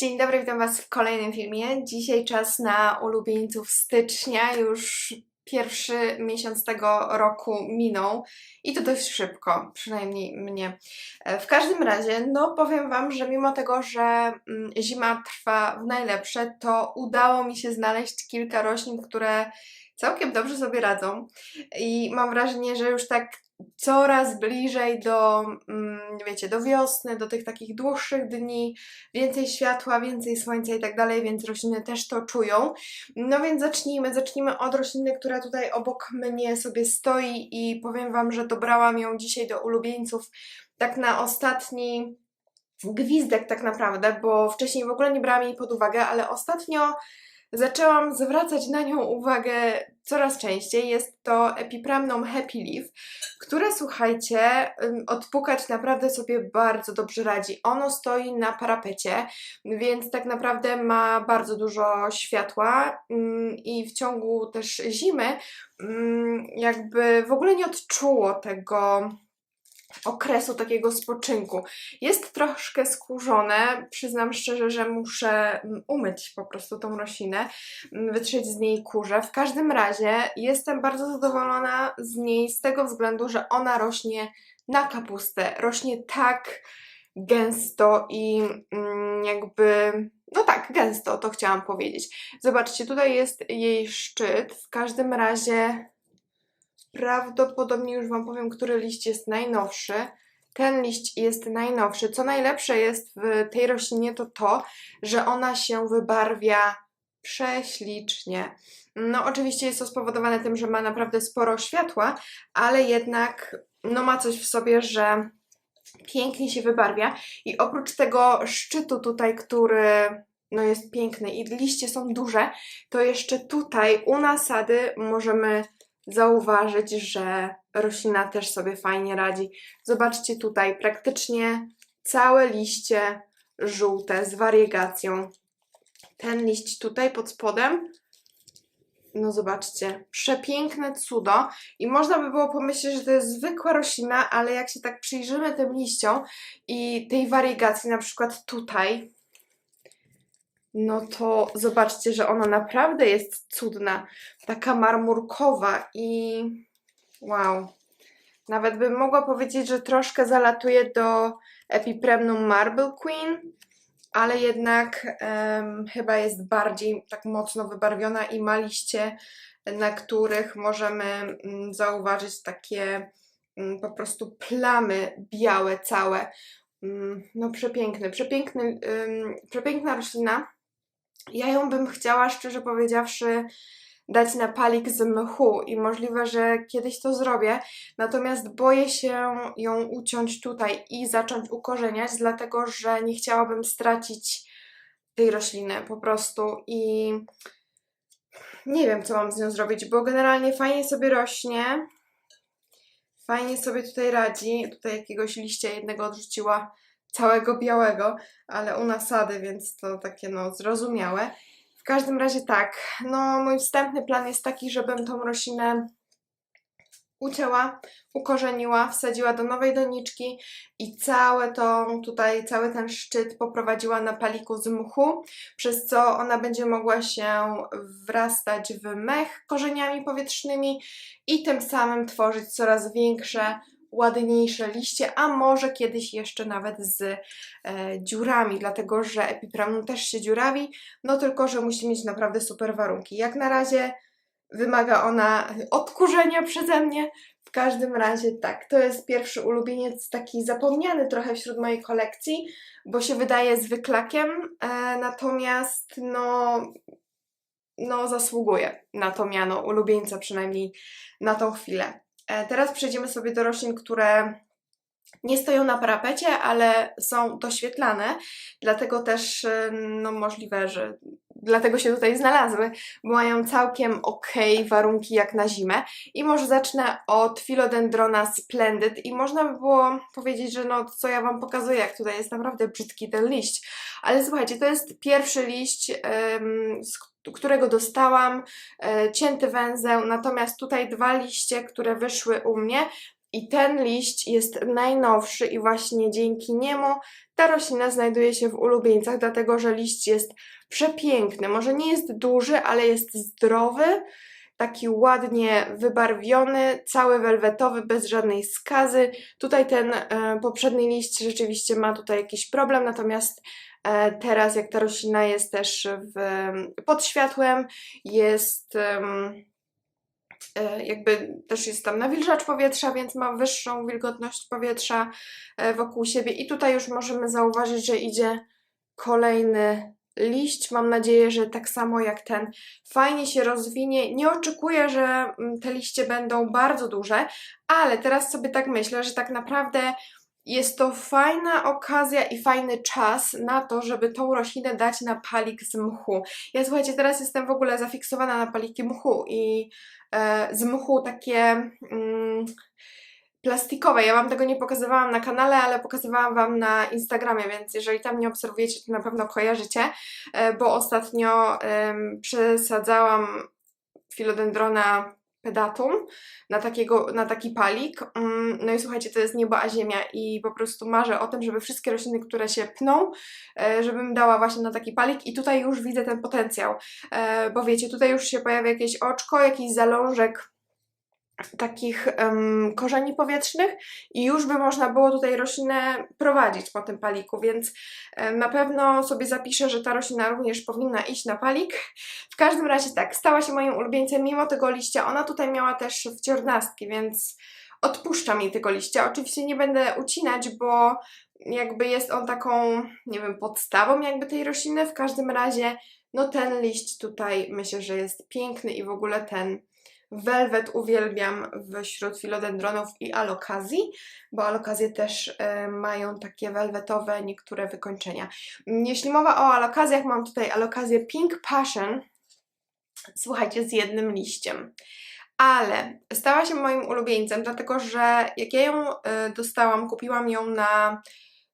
Dzień dobry, witam Was w kolejnym filmie. Dzisiaj czas na ulubieńców stycznia. Już pierwszy miesiąc tego roku minął i to dość szybko, przynajmniej mnie. E, W każdym razie, no powiem Wam, że mimo tego, że mm, zima trwa w najlepsze, to udało mi się znaleźć kilka roślin, które całkiem dobrze sobie radzą. I mam wrażenie, że już tak coraz bliżej do, mm, wiecie, do wiosny, do tych takich dłuższych dni, więcej światła, więcej słońca i tak dalej, więc rośliny też to czują. No więc zacznijmy, zacznijmy od rośliny, która tutaj obok mnie sobie stoi i powiem Wam, że dobrałam ją dzisiaj do ulubieńców tak na ostatni gwizdek tak naprawdę, bo wcześniej w ogóle nie brałam jej pod uwagę, ale ostatnio zaczęłam zwracać na nią uwagę coraz częściej. Jest to Epipramnum Happy Leaf, które słuchajcie, odpukać naprawdę sobie bardzo dobrze radzi. Ono stoi na parapecie, więc tak naprawdę ma bardzo dużo światła i w ciągu też zimy jakby w ogóle nie odczuło tego okresu takiego spoczynku. Jest troszkę skórzone, przyznam szczerze, że muszę mm, umyć po prostu tą roślinę, mm, wytrzeć z niej kurze. W każdym razie jestem bardzo zadowolona z niej z tego względu, że ona rośnie na kapustę. Rośnie tak gęsto i mm, jakby, no tak, gęsto, to chciałam powiedzieć. Zobaczcie, tutaj jest jej szczyt. W każdym razie prawdopodobnie już Wam powiem, który liść jest najnowszy. Ten liść jest najnowszy. Co najlepsze jest w tej roślinie to to, że ona się wybarwia prześlicznie. No oczywiście jest to spowodowane tym, że ma naprawdę sporo światła, ale jednak no ma coś w sobie, że pięknie się wybarwia i oprócz tego szczytu tutaj, który no jest piękny i liście są duże, to jeszcze tutaj u nasady możemy zauważyć, że roślina też sobie fajnie radzi. Zobaczcie tutaj, praktycznie całe liście żółte z wariegacją. Ten liść tutaj pod spodem, no zobaczcie, przepiękne cudo i można by było pomyśleć, że to jest zwykła roślina, ale jak się tak przyjrzymy tym liściom i tej wariegacji, na przykład tutaj, no to zobaczcie, że ona naprawdę jest cudna. Taka marmurkowa i wow. Nawet bym mogła powiedzieć, że troszkę zalatuje do Epipremnum Marble Queen, ale jednak em, chyba jest bardziej tak mocno wybarwiona i ma liście, na których możemy mm, zauważyć takie mm, po prostu plamy białe całe. Mm, No przepiękny, przepiękny, ym, przepiękna roślina. Ja ją bym chciała, szczerze powiedziawszy, dać na palik z mchu i możliwe, że kiedyś to zrobię, natomiast boję się ją uciąć tutaj i zacząć ukorzeniać, dlatego że nie chciałabym stracić tej rośliny po prostu i nie wiem, co mam z nią zrobić, bo generalnie fajnie sobie rośnie, fajnie sobie tutaj radzi, tutaj jakiegoś liścia jednego odrzuciła całego białego, ale u nasady, więc to takie no zrozumiałe. W każdym razie tak, no mój wstępny plan jest taki, żebym tą roślinę ucięła, ukorzeniła, wsadziła do nowej doniczki i całe to tutaj, cały ten szczyt poprowadziła na paliku z mchu, przez co ona będzie mogła się wrastać w mech korzeniami powietrznymi i tym samym tworzyć coraz większe, ładniejsze liście, a może kiedyś jeszcze nawet z e, dziurami, dlatego że epipramum też się dziurawi, no tylko, że musi mieć naprawdę super warunki. Jak na razie wymaga ona odkurzenia przeze mnie. W każdym razie tak, to jest pierwszy ulubieniec, taki zapomniany trochę wśród mojej kolekcji, bo się wydaje zwyklakiem, e, natomiast no, no zasługuje na to miano ulubieńca, przynajmniej na tą chwilę. E, Teraz przejdziemy sobie do roślin, które nie stoją na parapecie, ale są doświetlane, dlatego też e, no, możliwe, że dlatego się tutaj znalazły, bo mają całkiem ok warunki jak na zimę. I może zacznę od Philodendrona Splendid i można by było powiedzieć, że no co ja Wam pokazuję, jak tutaj jest naprawdę brzydki ten liść. Ale słuchajcie, to jest pierwszy liść, z którego dostałam, e, cięty węzeł, natomiast tutaj dwa liście, które wyszły u mnie, I ten liść jest najnowszy i właśnie dzięki niemu ta roślina znajduje się w ulubieńcach, dlatego że liść jest przepiękny. Może nie jest duży, ale jest zdrowy, taki ładnie wybarwiony, cały welwetowy, bez żadnej skazy. Tutaj ten e, poprzedni liść rzeczywiście ma tutaj jakiś problem, natomiast e, teraz jak ta roślina jest też w, pod światłem, jest... e, jakby też jest tam nawilżacz powietrza, więc ma wyższą wilgotność powietrza wokół siebie. I tutaj już możemy zauważyć, że idzie kolejny liść. Mam nadzieję, że tak samo jak ten fajnie się rozwinie. Nie oczekuję, że mm, te liście będą bardzo duże, ale teraz sobie tak myślę, że tak naprawdę jest to fajna okazja i fajny czas na to, żeby tą roślinę dać na palik z mchu. Ja słuchajcie, teraz jestem w ogóle zafiksowana na paliki mchu i e, z mchu takie mm, plastikowe. Ja Wam tego nie pokazywałam na kanale, ale pokazywałam Wam na Instagramie, więc jeżeli tam nie obserwujecie, to na pewno kojarzycie, e, bo ostatnio em, przesadzałam filodendrona pedatum na, takiego, na taki palik. Mm, No i słuchajcie, to jest niebo a ziemia i po prostu marzę o tym, żeby wszystkie rośliny, które się pną, e, żebym dała właśnie na taki palik i tutaj już widzę ten potencjał, E, bo wiecie, tutaj już się pojawia jakieś oczko, jakiś zalążek takich em, korzeni powietrznych i już by można było tutaj roślinę prowadzić po tym paliku, więc em, na pewno sobie zapiszę, że ta roślina również powinna iść na palik. W każdym razie tak, stała się moim ulubieńcem mimo tego liścia. Ona tutaj miała też wciornastki, więc odpuszczam jej tego liścia. Oczywiście nie będę ucinać, bo jakby jest on taką, nie wiem, podstawą jakby tej rośliny. W każdym razie, no ten liść tutaj myślę, że jest piękny i w ogóle ten Velvet uwielbiam wśród filodendronów i alokazji, bo alokazje też e, mają takie welwetowe niektóre wykończenia. Jeśli mowa o alokazjach, mam tutaj alokazję Pink Passion, słuchajcie, z jednym liściem. Ale stała się moim ulubieńcem, dlatego że jak ja ją e, dostałam, kupiłam ją na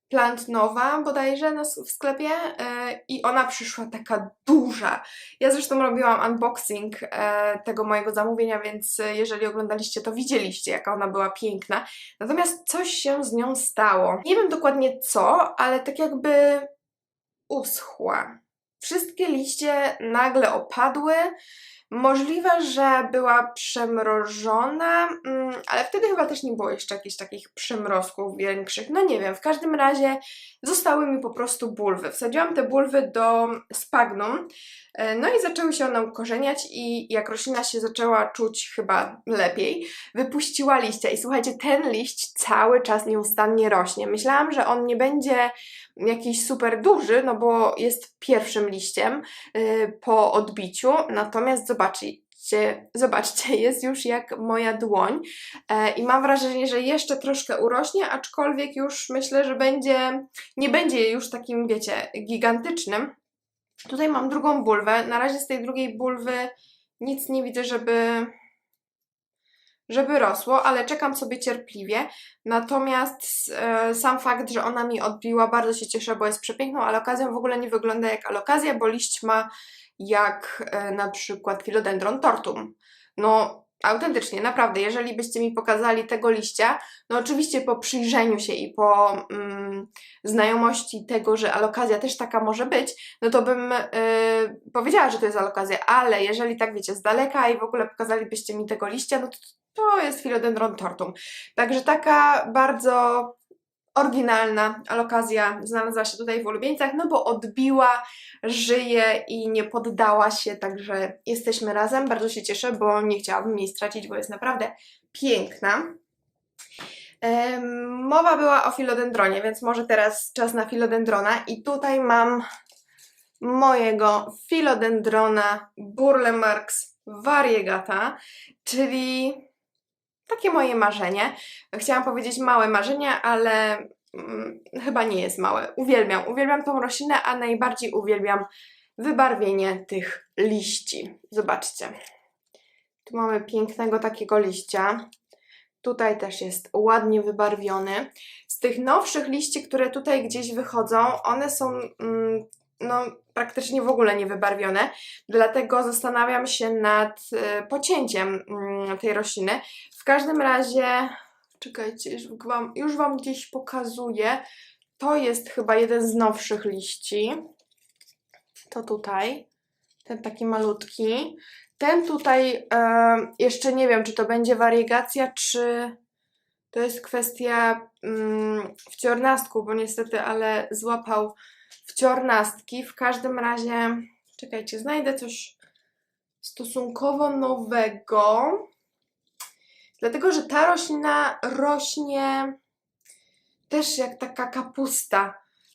Plant Nowa bodajże w sklepie e, i ona przyszła taka duża. Ja zresztą robiłam unboxing e, tego mojego zamówienia, więc e, jeżeli oglądaliście, to widzieliście, jaka ona była piękna. Natomiast coś się z nią stało. Nie wiem dokładnie co, ale tak jakby uschła. Wszystkie liście nagle opadły. Możliwe, że była przemrożona, mm, ale wtedy chyba też nie było jeszcze jakichś takich przymrozków większych. No nie wiem, w każdym razie zostały mi po prostu bulwy. Wsadziłam te bulwy do spagnum, e, no i zaczęły się one ukorzeniać i jak roślina się zaczęła czuć chyba lepiej, wypuściła liścia. I słuchajcie, ten liść cały czas nieustannie rośnie. Myślałam, że on nie będzie jakiś super duży, no bo jest pierwszym liściem y, po odbiciu, natomiast zobaczcie, zobaczcie, jest już jak moja dłoń e, i mam wrażenie, że jeszcze troszkę urośnie, aczkolwiek już myślę, że będzie, nie będzie już takim, wiecie, gigantycznym. Tutaj mam drugą bulwę, na razie z tej drugiej bulwy nic nie widzę, żeby żeby rosło, ale czekam sobie cierpliwie. Natomiast e, sam fakt, że ona mi odbiła, bardzo się cieszę, bo jest przepiękną alokazją. W ogóle nie wygląda jak alokazja, bo liść ma jak e, na przykład philodendron tortum. No, autentycznie, naprawdę, jeżeli byście mi pokazali tego liścia, no oczywiście po przyjrzeniu się i po mm, znajomości tego, że alokazja też taka może być, no to bym e, powiedziała, że to jest alokazja, ale jeżeli tak wiecie, z daleka i w ogóle pokazalibyście mi tego liścia, no to to jest Philodendron tortum. Także taka bardzo oryginalna alokazja znalazła się tutaj w ulubieńcach, no bo odbiła, żyje i nie poddała się, także jesteśmy razem. Bardzo się cieszę, bo nie chciałabym jej stracić, bo jest naprawdę piękna. Mowa była o filodendronie, więc może teraz czas na filodendrona i tutaj mam mojego filodendrona Burle Marx variegata, czyli takie moje marzenie. Chciałam powiedzieć małe marzenie, ale mm, chyba nie jest małe. Uwielbiam, uwielbiam tą roślinę, a najbardziej uwielbiam wybarwienie tych liści. Zobaczcie. Tu mamy pięknego takiego liścia. Tutaj też jest ładnie wybarwiony. Z tych nowszych liści, które tutaj gdzieś wychodzą, one są mm, no, praktycznie w ogóle nie wybarwione, dlatego zastanawiam się nad e, pocięciem mm, tej rośliny. W każdym razie Czekajcie, już wam, już wam gdzieś pokazuję. To jest chyba jeden z nowszych liści. To tutaj. Ten taki malutki. Ten tutaj e, jeszcze nie wiem, czy to będzie wariegacja, czy to jest kwestia mm, wciornastku, bo niestety, ale złapał wciornastki. W każdym razie, czekajcie, znajdę coś stosunkowo nowego. Dlatego, że ta roślina rośnie też jak taka kapusta.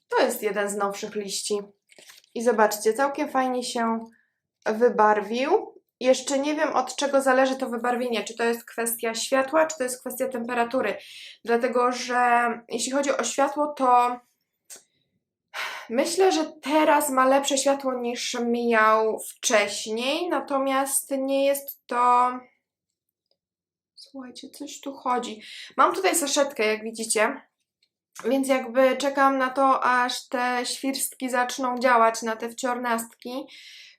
To jest jeden z nowszych liści. I zobaczcie, całkiem fajnie się wybarwił. Jeszcze nie wiem od czego zależy to wybarwienie, czy to jest kwestia światła, czy to jest kwestia temperatury. Dlatego, że jeśli chodzi o światło, to myślę, że teraz ma lepsze światło niż miał wcześniej, natomiast nie jest to. Słuchajcie, coś tu chodzi. Mam tutaj saszetkę, jak widzicie. Więc jakby czekam na to, aż te świrstki zaczną działać na te wciornastki.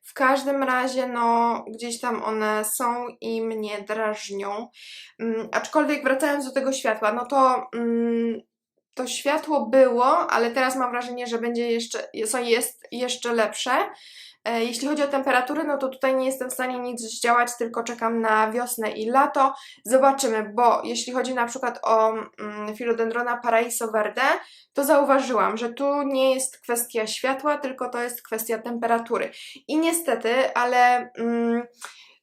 W każdym razie, no, gdzieś tam one są i mnie drażnią. Um, aczkolwiek wracając do tego światła, no to um, to światło było, ale teraz mam wrażenie, że będzie jeszcze, jest, jeszcze lepsze. E, jeśli chodzi o temperatury, no to tutaj nie jestem w stanie nic zdziałać, tylko czekam na wiosnę i lato. Zobaczymy, bo jeśli chodzi na przykład o mm, Philodendrona Paraiso Verde, to zauważyłam, że tu nie jest kwestia światła, tylko to jest kwestia temperatury. I niestety, ale mm,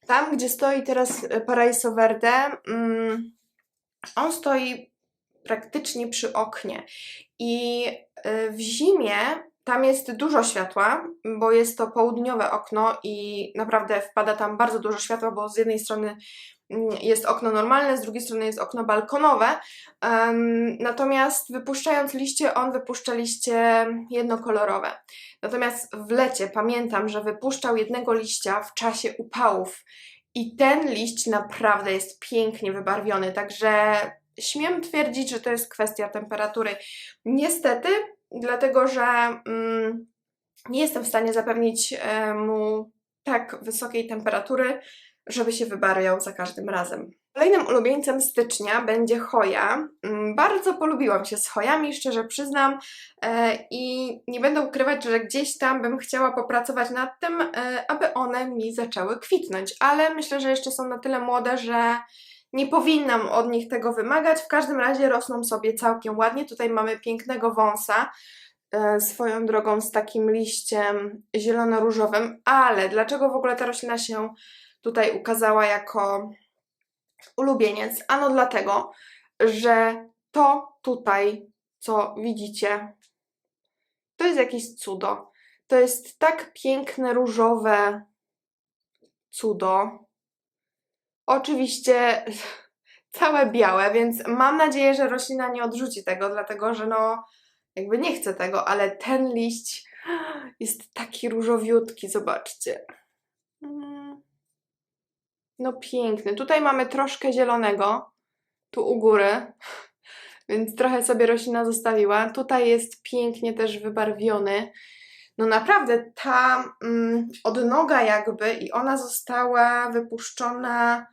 tam, gdzie stoi teraz Paraiso Verde, mm, on stoi praktycznie przy oknie. I y, w zimie tam jest dużo światła, bo jest to południowe okno i naprawdę wpada tam bardzo dużo światła, bo z jednej strony mm, jest okno normalne, z drugiej strony jest okno balkonowe. Natomiast wypuszczając liście, on wypuszcza liście jednokolorowe. Natomiast w lecie pamiętam, że wypuszczał jednego liścia w czasie upałów i ten liść naprawdę jest pięknie wybarwiony, także śmiem twierdzić, że to jest kwestia temperatury. Niestety dlatego że mm, nie jestem w stanie zapewnić e, mu tak wysokiej temperatury, żeby się wybarwiał za każdym razem. Kolejnym ulubieńcem stycznia będzie choja. Mm, bardzo polubiłam się z chojami, szczerze przyznam, e, i nie będę ukrywać, że gdzieś tam bym chciała popracować nad tym, e, aby one mi zaczęły kwitnąć, ale myślę, że jeszcze są na tyle młode, że nie powinnam od nich tego wymagać. W każdym razie rosną sobie całkiem ładnie. Tutaj mamy pięknego wąsa e, swoją drogą z takim liściem zielono-różowym, ale dlaczego w ogóle ta roślina się tutaj ukazała jako ulubieniec? Ano dlatego, że to tutaj, co widzicie, to jest jakieś cudo. To jest tak piękne, różowe cudo. Oczywiście całe białe, więc mam nadzieję, że roślina nie odrzuci tego, dlatego że no jakby nie chcę tego, ale ten liść jest taki różowiutki, zobaczcie. Mm. No piękny. Tutaj mamy troszkę zielonego, tu u góry, więc trochę sobie roślina zostawiła. Tutaj jest pięknie też wybarwiony. No naprawdę ta mm, odnoga jakby i ona została wypuszczona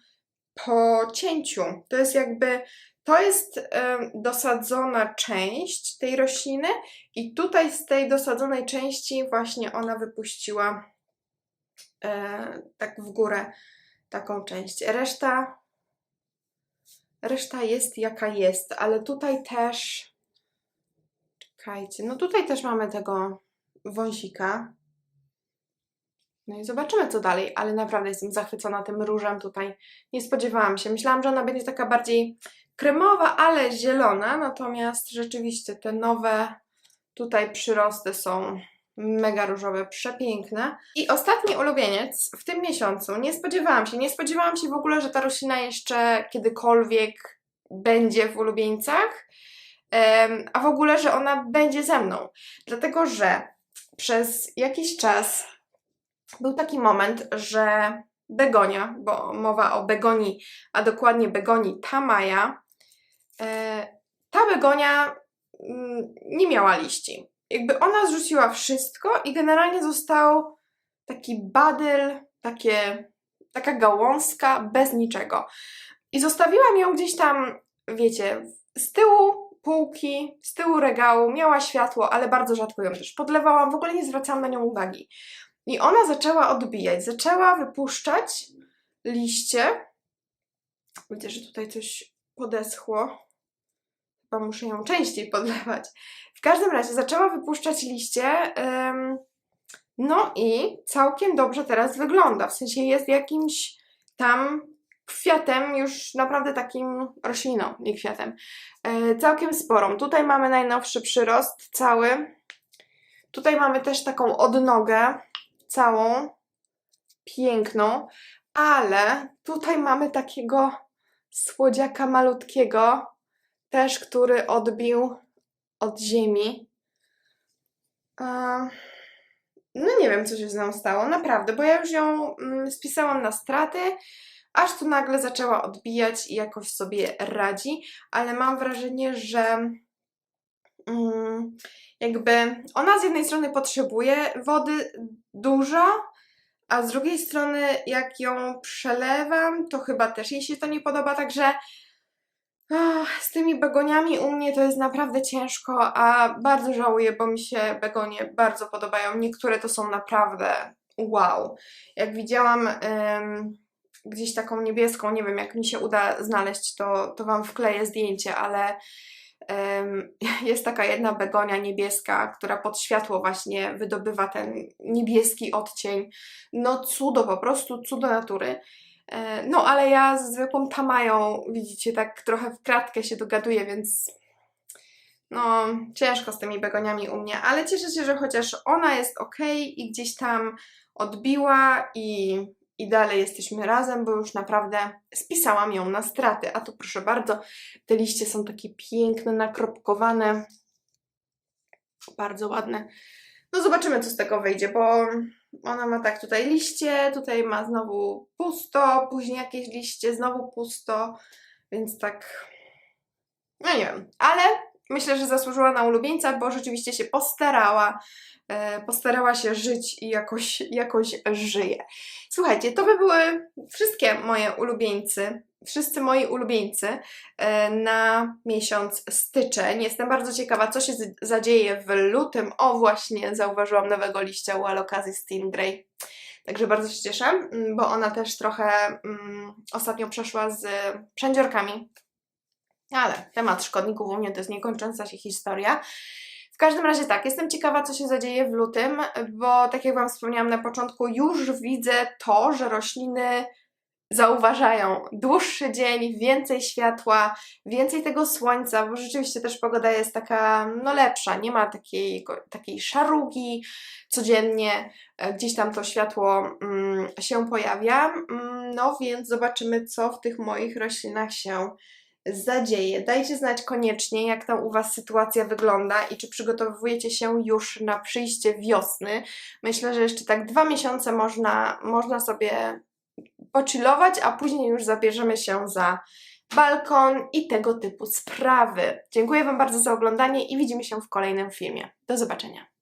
po cięciu. To jest jakby, to jest dosadzona część tej rośliny i tutaj z tej dosadzonej części właśnie ona wypuściła y, tak w górę taką część. Reszta, reszta jest jaka jest, ale tutaj też, czekajcie, no tutaj też mamy tego wąsika. No i zobaczymy, co dalej, ale naprawdę jestem zachwycona tym różem tutaj. Nie spodziewałam się. Myślałam, że ona będzie taka bardziej kremowa, ale zielona, natomiast rzeczywiście te nowe tutaj przyrosty są mega różowe, przepiękne. I ostatni ulubieniec w tym miesiącu. Nie spodziewałam się, nie spodziewałam się w ogóle, że ta roślina jeszcze kiedykolwiek będzie w ulubieńcach, a w ogóle, że ona będzie ze mną. Dlatego, że przez jakiś czas był taki moment, że begonia, bo mowa o begonii, a dokładnie begonii tamaja, e, ta begonia mm, nie miała liści. Jakby ona zrzuciła wszystko i generalnie został taki badyl, takie, taka gałązka bez niczego. I zostawiłam ją gdzieś tam wiecie, z tyłu półki, z tyłu regału, miała światło, ale bardzo rzadko ją też podlewałam, w ogóle nie zwracałam na nią uwagi. I ona zaczęła odbijać, zaczęła wypuszczać liście. Widzę, że tutaj coś podeschło. Chyba muszę ją częściej podlewać. W każdym razie zaczęła wypuszczać liście. no i całkiem dobrze teraz wygląda. W sensie jest jakimś tam kwiatem, już naprawdę takim rośliną, nie kwiatem. E, całkiem sporą. Tutaj mamy najnowszy przyrost, cały. Tutaj mamy też taką odnogę, całą, piękną, ale tutaj mamy takiego słodziaka malutkiego, też który odbił od ziemi. No nie wiem, co się z nią stało, naprawdę, bo ja już ją mm, spisałam na straty, aż tu nagle zaczęła odbijać i jakoś sobie radzi, ale mam wrażenie, że mm, jakby ona z jednej strony potrzebuje wody dużo, a z drugiej strony jak ją przelewam, to chyba też jej się to nie podoba, także z tymi begoniami u mnie to jest naprawdę ciężko, a bardzo żałuję, bo mi się begonie bardzo podobają. Niektóre to są naprawdę wow. Jak widziałam em, gdzieś taką niebieską, nie wiem jak mi się uda znaleźć, to, to Wam wkleję zdjęcie, ale jest taka jedna begonia niebieska, która pod światło właśnie wydobywa ten niebieski odcień. No cudo, po prostu cudo natury. E, No, ale ja z zwykłą tamają, widzicie, tak trochę w kratkę się dogaduję, więc no, ciężko z tymi begoniami u mnie, ale cieszę się, że chociaż ona jest ok i gdzieś tam odbiła i, i dalej jesteśmy razem, bo już naprawdę spisałam ją na straty. A tu proszę bardzo, te liście są takie piękne, nakropkowane, bardzo ładne. No zobaczymy, co z tego wyjdzie, bo ona ma tak tutaj liście, tutaj ma znowu pusto, później jakieś liście, znowu pusto, więc tak, no nie wiem, ale myślę, że zasłużyła na ulubieńca, bo rzeczywiście się postarała, e, postarała się żyć i jakoś, jakoś żyje. Słuchajcie, to by były wszystkie moje ulubieńcy, wszyscy moi ulubieńcy e, na miesiąc styczeń. Jestem bardzo ciekawa, co się zadzieje w lutym. O, właśnie zauważyłam nowego liścia u Alokazy Stingray. Także bardzo się cieszę, bo ona też trochę mm, ostatnio przeszła z przędziorkami. Ale temat szkodników u mnie to jest niekończąca się historia. W każdym razie tak, jestem ciekawa, co się zadzieje w lutym, bo tak jak Wam wspomniałam na początku, już widzę to, że rośliny zauważają dłuższy dzień, więcej światła, więcej tego słońca, bo rzeczywiście też pogoda jest taka, no lepsza, nie ma takiej, takiej szarugi codziennie, e, gdzieś tam to światło mm, się pojawia, Mm, no więc zobaczymy, co w tych moich roślinach się zadzieje. Dajcie znać koniecznie, jak tam u Was sytuacja wygląda i czy przygotowujecie się już na przyjście wiosny. Myślę, że jeszcze tak dwa miesiące można, można sobie pochillować, a później już zabierzemy się za balkon i tego typu sprawy. Dziękuję Wam bardzo za oglądanie i widzimy się w kolejnym filmie. Do zobaczenia.